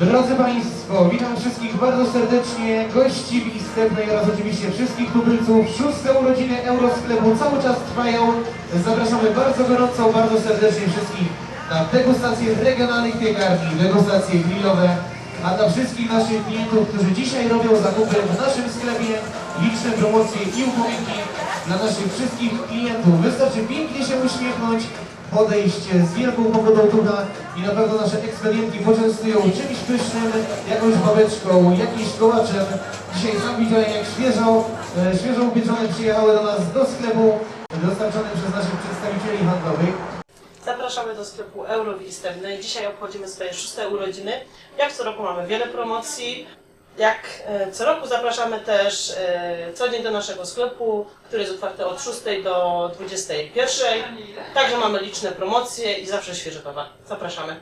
Drodzy Państwo, witam wszystkich bardzo serdecznie, gości Wistewnej oraz oczywiście wszystkich tubylców. Szóste urodziny Eurosklepu cały czas trwają. Zapraszamy bardzo gorąco, bardzo serdecznie wszystkich na degustacje regionalnych piekarni, degustacje grillowe, a dla wszystkich naszych klientów, którzy dzisiaj robią zakupy w naszym sklepie, liczne promocje i upominki dla naszych wszystkich klientów. Wystarczy pięknie się uśmiechnąć, podejść z wielką pogodą tucha i na pewno nasze ekspedientki poczęstują czymś pysznym, jakąś babeczką, jakimś kołaczem. Dzisiaj sam widziałem jak świeżo, e, świeżo upieczone przyjechały do nas do sklepu, dostarczone przez naszych przedstawicieli handlowych. Zapraszamy do sklepu Eurowistewnej. Dzisiaj obchodzimy swoje szóste urodziny. Jak co roku mamy wiele promocji. Jak e, co roku zapraszamy też e, co dzień do naszego sklepu, który jest otwarty od 6 do 21. Także mamy liczne promocje i zawsze świeży towar. Zapraszamy.